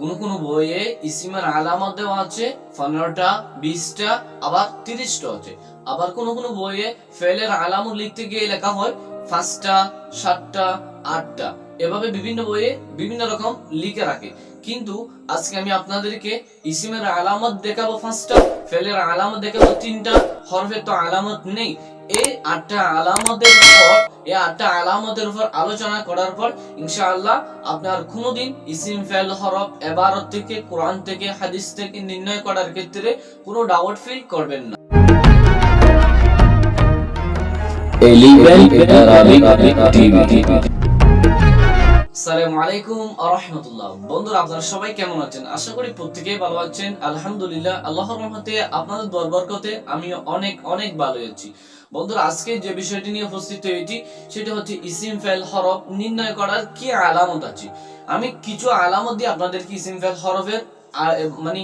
কোন কোন বইয়ে ইসিমের আলামত দেওয়া আছে, পনেরোটা, বিশটা, আবার তিরিশটা আছে। আবার কোন কোন বইয়ে ফেলের আলামত লিখতে গিয়ে লেখা হয়, পাঁচটা, সাতটা, আটটা। এভাবে বিভিন্ন বইয়ে বিভিন্ন রকম লিখে রাখে। কিন্তু আজকে আমি আপনাদেরকে ইসিমের আলামত দেখাবো পাঁচটা, ফেলের আলামত দেখাবো তিনটা হরফের তো আলামত নেই। এই আটটা আলামতের পর এই আটটা আলামতের উপর আলোচনা করার পর ইনশাআল্লাহ আপনার কোনোদিন ইসিম ফেল হরফ এবারত থেকে কোরআন থেকে হাদিস থেকে নির্ণয় করার ক্ষেত্রে কোনো ডাউট ফিল করবেন না. আসসালামু আলাইকুম আরহামতুল্লাহ বন্ধুরা আপনারা সবাই কেমন আছেন আশা করি প্রত্যেকেই ভালো আছেন আলহামদুলিল্লাহ আল্লাহর রহমতে আপনাদের দরবরকতে আমি অনেক অনেক ভালো আছি বন্ধুরা, আজকে যে বিষয়টি নিয়ে উপস্থিত হয়েছি, সেটা হচ্ছে ইসিম ফেল হরফ নির্ণয় করার কি আলামত আছে? আমি কিছু আলামত দিয়ে আপনাদেরকে ইসিম ফেল হরফের মানে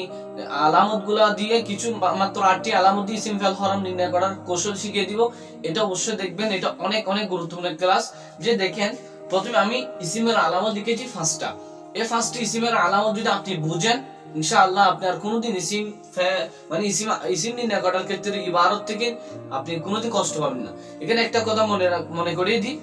আলামতগুলা দিয়ে কিছু মাত্র আটটি আলামত দিয়ে ইসিম ফেল হরফ নির্ণয় করার কৌশল শিখিয়ে দিব। এটা অবশ্যই দেখবেন, এটা অনেক অনেক গুরুত্বপূর্ণ ক্লাস। যে দেখেন, প্রথমে আমি ইসিমের আলামত লিখেছি ফার্স্টটা এই ফার্স্ট ইসিমের আলামত যদি আপনি বুঝেন ইনশাআল্লাহ আপনি আর কোনোদিন ইসিম মানে ইসিম ইসিম নির্ণয় করার ক্ষেত্রে ইবারত থেকে আপনি কোনোদিন কষ্ট পাবেন না। এখানে একটা কথা মনে মনে করিয়ে দিই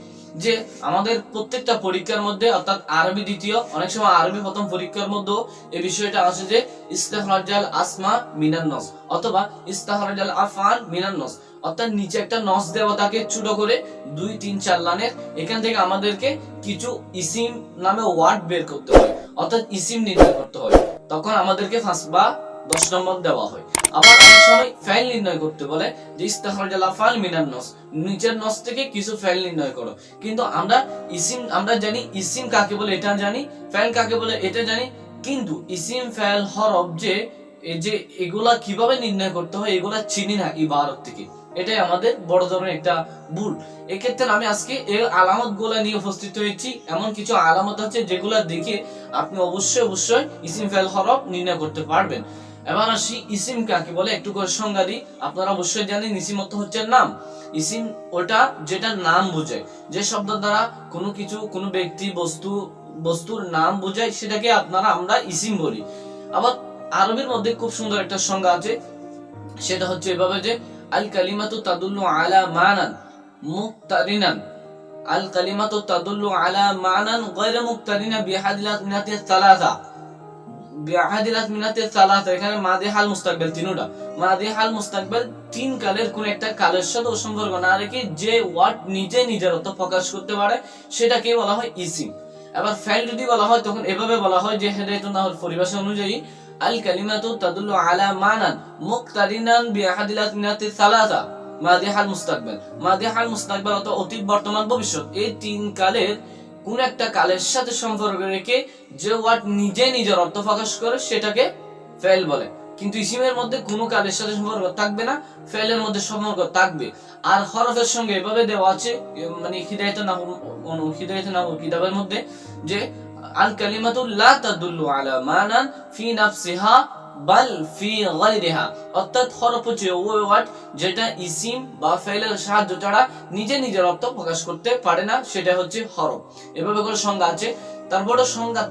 যে আমাদের প্রত্যেকটা পরীক্ষার মধ্যে, অর্থাৎ আরবি দ্বিতীয়, অনেক সময় আরবি প্রথম পরীক্ষার মধ্যেও এই বিষয়টা আছে যে ইস্তেহরাজাল আসমা মিনান্নস অথবা ইস্তেহরাজাল আফআল মিনান্নস অর্থাৎ নিচে একটা নস দেওয়া থাকে ছোট করে, দুই, তিন, চার লানের, এখান থেকে আমাদেরকে কিছু ইসিম নামে ওয়ার্ড বের করতে হয়, অর্থাৎ ইসিম নির্ণয় করতে হয়। তখন আমাদেরকে ফার্স্ট বা দশ নম্বর দেওয়া হয়। আবার অনেক সময় ফাইল নির্ণয় করতে বলে যে ইস্তেহরাজাল আফআল মিনান নস। নিচের নস থেকে কিছু ফাইল নির্ণয় করো। কিন্তু আমরা ইসিম, আমরা জানি ইসিম কাকে বলে, এটা জানি ফাইল কাকে বলে, এটা জানি। কিন্তু ইসিম ফাইল হরফ যে এই যে, এগুলা কীভাবে নির্ণয় করতে হয়, এগুলা চিনি না, ইবারত থেকে। এটাই আমাদের বড় ধরনের একটা ভুল। এক্ষেত্রে আমি আজকে এই আলামতগুলা নিয়ে উপস্থিত হয়েছি। এমন কিছু আলামত আছে যেগুলা দেখে আপনি অবশ্যই অবশ্যই ইসিম ফেল হরফ নির্ণয় করতে পারবেন। এবার আসি ইসিম কাকে বলে, একটু করে সংজ্ঞা দিই। আপনারা অবশ্যই জানেন ইসিম অর্থ হচ্ছে নাম। ইসিম ওটা যেটা নাম বোঝায়। যে শব্দ দ্বারা কোনো কিছু, কোনো ব্যক্তি বস্তু, বস্তুর নাম বোঝায়, সেটাকে আপনারা আমরা ইসিম বলি। আবার আরবির মধ্যে খুব সুন্দর একটা সংজ্ঞা আছে। সেটা হচ্ছে এভাবে যে আল কালিমাতু তাদুল্লু আলা মানান মুক্তারিনান আল কালিমাতু তাদুল্লু আলা মানান গায়রা মুক্তারিনা বিহাদিলাত মিনাতি সালাসা বিহাদিলাত মিনাতি সালাসা এখানে মাদি হাল মুস্তাকবিল তিনটা। মাদি হাল মুস্তাকবিল তিন কালের কোন একটা কালের সাথে সম্পর্ক না রেখে যে ওয়ার্ড নিজে নিজের অর্থ প্রকাশ করতে পারে, সেটাকে বলা হয় ইসিম। এবার ফাইল যদি বলা হয়, তখন এভাবে বলা হয় যে হেদায়তুন নাহর পরিভাষা অনুযায়ী আল কালিমাতু তাদুল্লু আলা মানান মুক্তারিনান বিআহাদিলাত মিনাতি সালাসা। মাদিহাল মুস্তাকবিল। মাদিহাল মুস্তাকবিল অর্থাৎ অতীত, বর্তমান, ভবিষ্যৎ। এই তিন কালের কোন একটা কালের সাথে সম্পর্ক রেখে যে ওয়ার্ড নিজে নিজের অর্থ প্রকাশ করে সেটাকে ফেল বলে। কিন্তু ইসিমের মধ্যে কোনো কালের সাথে সম্পর্ক থাকবে না, ফেলের মধ্যে সম্পর্ক থাকবে। আর হরফের সঙ্গে এভাবে দেওয়া আছে মানে হিদায়ত না হিদায়ত না কিতাবের মধ্যে যে আল তাদুল্লু আলা মানান ফি নাফসিহা, বাল ফি গায়রিহা। অর্থাৎ হরফ হচ্ছে যেটা ইসিম বা সাহায্য ছাড়া নিজে নিজের অর্থ প্রকাশ করতে পারে না, সেটা হচ্ছে হরফ। এভাবে করে সংজ্ঞা আছে।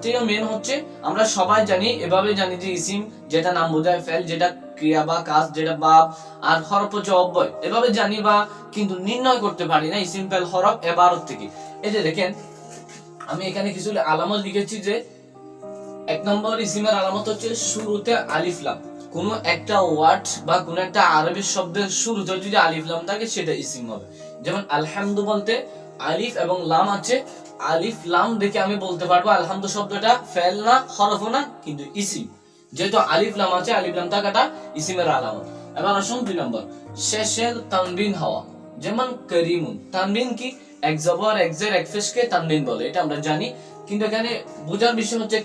থেকে মেন হচ্ছে, আমরা সবাই জানি, এভাবে জানি যে ইসিম যেটা নাম বোঝায় ফেল যেটা ক্রিয়া বা কাজ, যেটা বাপ আর হরফ হচ্ছে অব্যয়। এভাবে জানি বা কিন্তু নির্ণয় করতে পারি না ইসিম ফেল হরফ, এবারত থেকে। এই যে দেখেন আমি এখানে কিছু আলামত লিখেছি যে, এক নম্বর ইসিমের আলামত হচ্ছে শুরুতে আলিফ লাম। কোন একটা ওয়ার্ড বা কোন একটা আরবি শব্দের শুরুতে যদি আলিফ লাম থাকে, সেটা ইসিম হবে। যেমন আলহামদু বলতে আলিফ এবং লাম আছে। আলিফ লাম দেখে আমি বলতে পারব, আলহামদু শব্দটা ফেল না হরফ না, কিন্তু ইসিম। যেহেতু আলিফ লাম আছে, আলিফ লাম থাকাটা ইসিমের আলামত। এবার আসুন দুই নম্বর, শেষের তানবিন হওয়া। যেমন করিমুন। তানবিন কি? এক তানবিন বলে, এটা আমরা জানি। কিন্তু এখানে বোঝার বিষয় হচ্ছে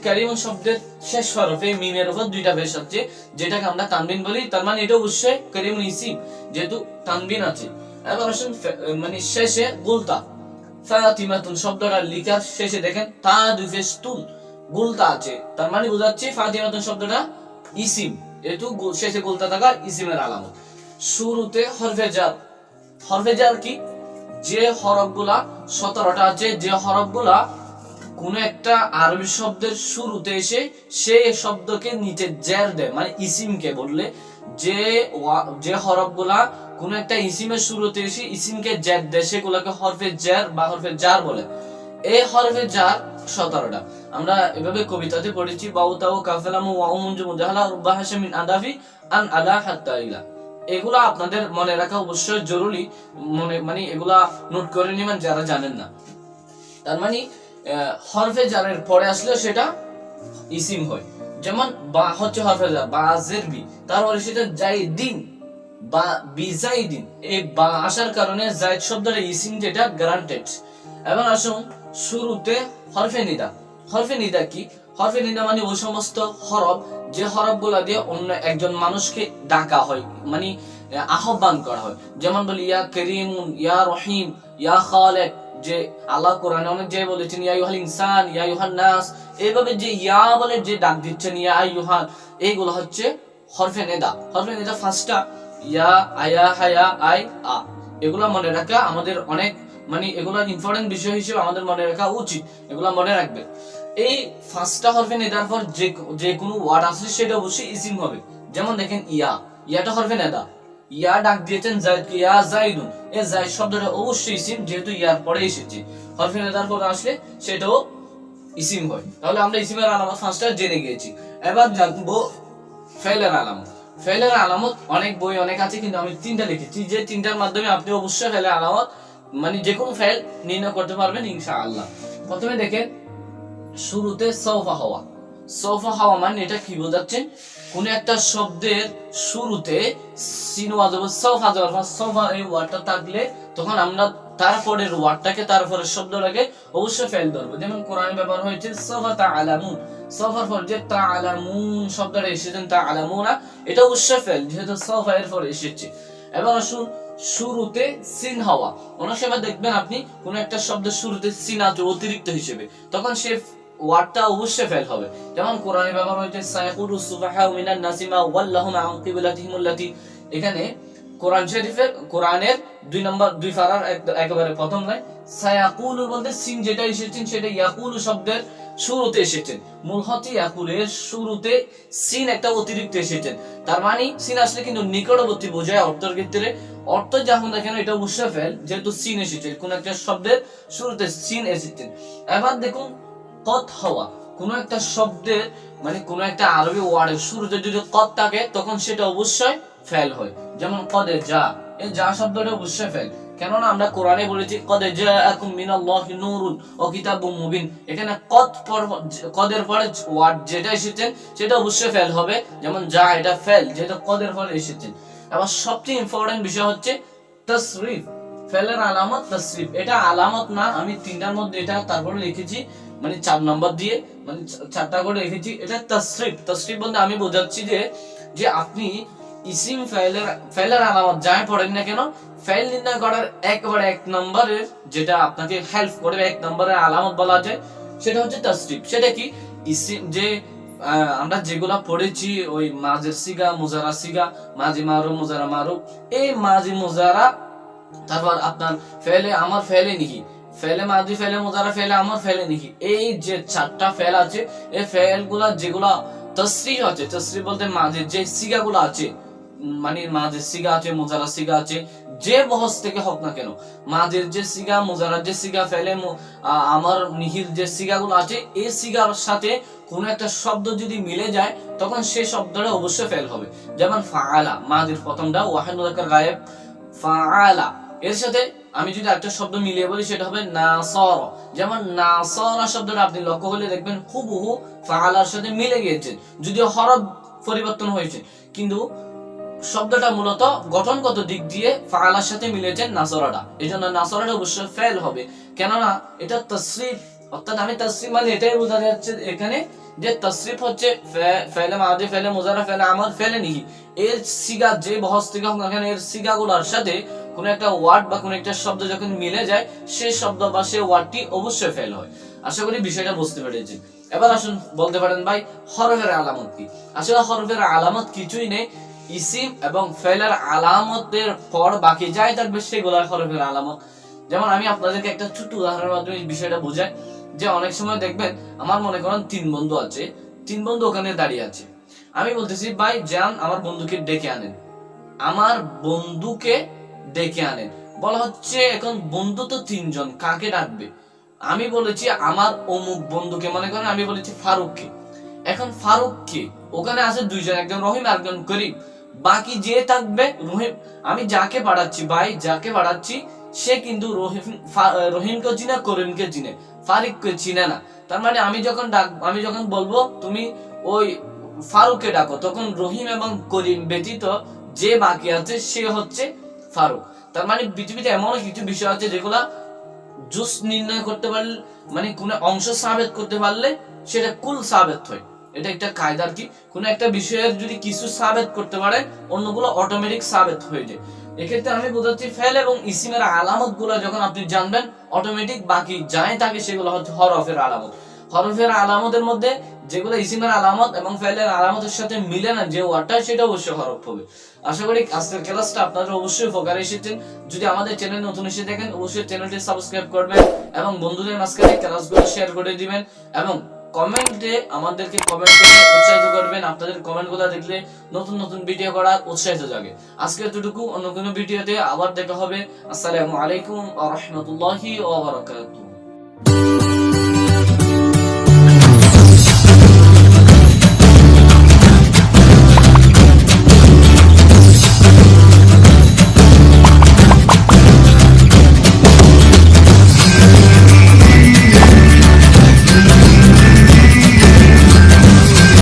শব্দের শেষ হরফে মিমের উপর দুইটা আছে, যেটাকে আমরা তানবিন বলি। তার মানে এটা অবশ্যই ইসিম, যেহেতু তানবিন আছে। এবার আসুন মানে শেষে গুলতা। ফাতিমাতুন শব্দটা লিখার শেষে দেখেন তা গুলতা আছে। তার মানে বোঝাচ্ছে, ফাতিমাতুন শব্দটা ইসিম। শেষে গুলতা থাকা ইসিমের আলামত। শুরুতে হরফে জার। হরফে জার কি? যে হরফগুলা সতেরোটা আছে, যে হরফগুলা কোন একটা আরবি শব্দের শুরুতে এসে সে শব্দকে নিচে জের দেয় মানে ইসিমকে বললে। যে ওয়া- যে হরফগুলা কোন একটা ইসিমের শুরুতে এসে ইসিমকে জের দেয়, সেগুলোকে হরফে জের বা হরফে জার বলে। এই হরফে জার সতেরোটা। আমরা এভাবে কবিতাতে পড়েছি, বাউতাউ কাফেলামু ওয়াউমুনজু মুজাহালা রুব্বা হাশমিন আদাফি আন আলা হাত্তা এগুলা আপনাদের মনে রাখা অবশ্যই জরুরি। মনে মানে এগুলা নোট করে নেবেন যারা জানেন না। তার মানে হরফে জারের পরে আসলে সেটা ইসিম হয়। যেমন, বা হচ্ছে হরফে জার, বা জের বি তারপরে সেটা যাই দিন বা বিজাই দিন এই বা আসার কারণে জায়দ শব্দের ইসিম যেটা গ্রান্টেড এবার আসুন শুরুতে হরফে নিদা। হরফে নিদা কি? হরফে নিদা মানে ওই সমস্ত হরফ, যে হরফগুলা দিয়ে অন্য একজন মানুষকে ডাকা হয় মানে আহ্বান করা হয়। যেমন বলি, ইয়া করিমুন, ইয়া রহিম, ইয়া খালেক যে আল্লাহ কোরআনে অনেক যে বলেছেন, ইয়া ইউহাল ইনসান, ইয়া ইউহান নাস এইভাবে যে ইয়া বলে যে ডাক দিচ্ছেন, ইয়া ইউহান এইগুলো হচ্ছে হরফে নেদা হরফে নেদা ফার্স্টটা ইয়া আয়া হায়া আই আ এগুলা মনে রাখা আমাদের অনেক মানে এগুলা ইম্পর্টেন্ট বিষয় হিসেবে আমাদের মনে রাখা উচিত। এগুলা মনে রাখবে এই ফার্স্টটা হরফে নেদার পর যে যে কোনো ওয়ার্ড আসলে সেটা অবশ্যই ইসিম হবে। যেমন দেখেন, ইয়া। ইয়াটা হরফে নেদা। ইয়া ডাক দিয়েছেন জাইদকে ইয়া জাইদুন। এই জাইদ শব্দটা অবশ্যই ইসিম, যেহেতু ইয়ার পরে এসেছে। হরফে নেদার পর আসলে সেটাও ইসিম হয়। তাহলে আমরা ইসিমের আলামত ফার্স্টটা জেনে গিয়েছি। এবার জানব ফেলের আলামত। ফেলের আলামত, অনেক বই অনেক আছে, কিন্তু আমি তিনটা লিখেছি। যে তিনটার মাধ্যমে আপনি অবশ্যই ফেলের আলামত মানে যে কোনো ফেল নির্ণয় করতে পারবেন, ইনশাআল্লাহ। প্রথমে দেখেন শুরুতে সৌফা হওয়া। সৌফা হওয়া মানে এটা কি বোঝাচ্ছেন? কোন একটা শব্দের শুরুতে সৌফা সৌফা এই ওয়ার্ডটা থাকলে তখন আমরা তারপরের ওয়ার্ডটাকে তারপরের শব্দটাকে অবশ্যই ফেল ধরবো। যেমন কোরআনে ব্যবহার হয়েছে সফা তা আলামুন সফার পর যে তা আলামুন শব্দটা এসেছেন তা আলামুনা এটা অবশ্যই ফেল, যেহেতু সফা এর পর এসেছে। এবার আসুন শুরুতে সিন হওয়া। অনেক সময় দেখবেন আপনি কোন একটা শব্দের শুরুতে সিন আছে অতিরিক্ত হিসেবে। তখন সে ওয়ার্ডটা অবশ্যই ফেল হবে। যেমন কোরআনে ব্যবহার হয়েছে সাইকুরু সুবাহা মিনান নাসিমা ওয়াল্লাহুম আন কিবলাতিহিমুল্লাতি এখানে কোরআন শরীফের, কোরআনের দুই নম্বর, দুই ফারার এক- একেবারে প্রথম লাইন, সায়াকুলু বলতে সিন যেটা এসেছেন, সেটা ইয়াকুলু শব্দের শুরুতে এসেছেন। মূল হচ্ছে ইয়াকুলের শুরুতে সিন একটা অতিরিক্ত এসেছেন। তার মানে সিন আসলে কিন্তু নিকটবর্তী বোঝায় অর্থের ক্ষেত্রে। অর্থ যখন দেখেন এটা অবশ্যই ফেল যেহেতু সিন এসেছে, কোন একটা শব্দের শুরুতে সিন এসেছেন। এবার দেখুন কত হওয়া। কোন একটা শব্দের মানে কোন একটা আরবি ওয়ার্ডের শুরুতে যদি কত থাকে, তখন সেটা অবশ্যই ফেল হয়। যেমন, কদে যা এই যা শব্দটা অবশ্যই ফেল কেননা, আমরা কোরআনে বলেছি, কদে জাআকুম মিনাল্লাহি নূরুন ও কিতাবুম মুবিন এখানে কদ পর, কদের পরে ওয়ার্ড যেটা এসেছেন সেটা অবশ্যই ফেল হবে। যেমন যা এটা ফেল যেটা কদের পরে এসেছেন আবার সবচেয়ে ইম্পর্টেন্ট বিষয় হচ্ছে, তসরিফ ফেলের আলামত, তসরিফ এটা আলামত না, আমি তিনটার মধ্যে এটা তারপরে লিখেছি। মানে চার নম্বর দিয়ে মানে চারটা করে রেখেছি। এটা তসরিফ তসরিফ বলতে আমি বোঝাচ্ছি যে যে আপনি ইসিম ফাইলের ফাইলের আলামত যাই পড়েন না কেন ফাইল নির্ণয় করার একবারে এক নম্বরের যেটা আপনাকে হেল্প করবে, এক নম্বরের আলামত বলা যায় সেটা হচ্ছে তসরিফ সেটা কি? ইসিম যে আমরা যেগুলা পড়েছি, ওই মাজের সিগা, মুজারা সিগা মাজি মারু মুজারা মারু এই মাজি মুজারা, তারপর আপনার ফেলে আমার ফেলে নিহি ফেলে মাদি ফেলে মুজারা, ফেলে আমার, ফেলে নিহি এই যে চারটা ফেল আছে, এই ফেলগুলা যেগুলা তসরি আছে তসরি বলতে মাঝে যে সিগা গুলো আছে মানে মাঝে সিগা আছে, মুজারা সিগা আছে, যে বহস থেকে হোক না কেন, মাঝের যে সিগা, মুজারার যে সিগা, ফেলে আমার নিহির যে সিগা গুলো আছে, এই সিগার সাথে কোন একটা শব্দ যদি মিলে যায়, তখন সেই শব্দটা অবশ্যই ফেল হবে। যেমন ফাআলা মাদির প্রথমটা মুজাক্কার গায়েব, ফাআলা, এর সাথে আমি যদি একটা শব্দ মিলিয়ে বলি, সেটা হবে নাসর। যেমন নাসরা শব্দটা আপনি লক্ষ্য করলে দেখবেন হুবহু ফাআলার সাথে মিলে গিয়েছে। যদিও হরফ পরিবর্তন হয়েছে, কিন্তু শব্দটা মূলত গঠনগত দিক দিয়ে ফাআলার সাথে মিলেছে নাসরাটা। এই জন্য নাসরাটা অবশ্যই ফেল হবে। কেননা এটা তসরিফ, অর্থাৎ আমি তসরিফ মানে এটাই বোঝা যাচ্ছে এখানে যে তসরিফ হচ্ছে ফেলে মাদি, ফেলে মুজারা, ফেলে আমার ফেলে নিহি। এর সিগা, যে বহস থেকে হোক এর সিগাগুলোর সাথে কোন একটা ওয়ার্ড বা কোন একটা শব্দ যখন মিলে যায়, সেই শব্দ বা সেই ওয়ার্ডটি অবশ্যই ফেল হয়। আশা করি বিষয়টা বুঝতে পেরেছি এবার আসুন বলতে পারেন, ভাই, হরফের আলামত কি? আসলে হরফের আলামত কিছুই নেই। ইসিম এবং ফেলের আলামতের পর বাকি যাই থাকবে সেগুলো হরফের আলামত। যেমন আমি আপনাদেরকে একটা ছোট্ট উদাহরণের মাধ্যমে বিষয়টা বোঝাই, যে অনেক সময় দেখবেন, আমার মনে করেন তিন বন্ধু আছে, তিন বন্ধু ওখানে দাঁড়িয়ে আছে। আমি বলতেছি, ভাই, যান, আমার বন্ধুকে ডেকে আনেন। আমার বন্ধুকে ডেকে আনেন। বলা হচ্ছে এখন বন্ধু তো তিনজন, কাকে ডাকবে? আমি বলেছি আমার অমুক বন্ধুকে, মনে করেন আমি বলেছি ফারুককে। এখন ফারুককে, ওখানে আছে দুইজন, একজন রহিম একজন করিম বাকি যে থাকবে রহিম, আমি যাকে পাঠাচ্ছি ভাই, যাকে পাঠাচ্ছি সে কিন্তু রহিম রহিমকে চিনে, করিমকে চিনে, ফারিককে চিনে না। তার মানে আমি যখন ডাক, আমি যখন বলব, তুমি ওই ফারুককে ডাকো, তখন রহিম এবং করিম ব্যতীত যে বাকি আছে, সে হচ্ছে ফারুক। তার মানে পৃথিবীতে এমন কিছু বিষয় আছে যেগুলা জুস নির্ণয় করতে পারলে মানে কোন অংশ সাবেত করতে পারলে সেটা কুল সাবেত হয়। এটা একটা কায়দার কি। কোন একটা বিষয়ের যদি কিছু সাবেত করতে পারে, অন্যগুলো অটোমেটিক সাবেত হয়ে যায়। এক্ষেত্রে আমি বোঝাচ্ছি ফেল এবং ইসিমের আলামতগুলো যখন আপনি জানবেন অটোমেটিক বাকি যাই থাকে সেগুলো হচ্ছে হরফের আলামত। হরফের আলামতের মধ্যে যেগুলো ইসিমের আলামত এবং ফেলের আলামতের সাথে মিলে না, যে ওয়ার্ডটা সেটা অবশ্যই হরফ হবে। আশা করি আজকের ক্লাসটা আপনাদের অবশ্যই উপকারে এসেছেন। যদি আমাদের চ্যানেল নতুন এসে দেখেন অবশ্যই চ্যানেলটি সাবস্ক্রাইব করবেন এবং বন্ধুদের মাঝখানে ক্লাসগুলো শেয়ার করে দিবেন এবং কমেন্টে আমাদেরকে কমেন্ট করে উৎসাহিত করবেন। আপনাদের কমেন্টগুলো দেখলে নতুন নতুন ভিডিও করার উৎসাহিত জাগে। আজকে এতটুকু, অন্য কোনো ভিডিওতে আবার দেখা হবে। আসসালামু আলাইকুম ওয়া রাহমাতুল্লাহি ওয়া বারাকাতুহু।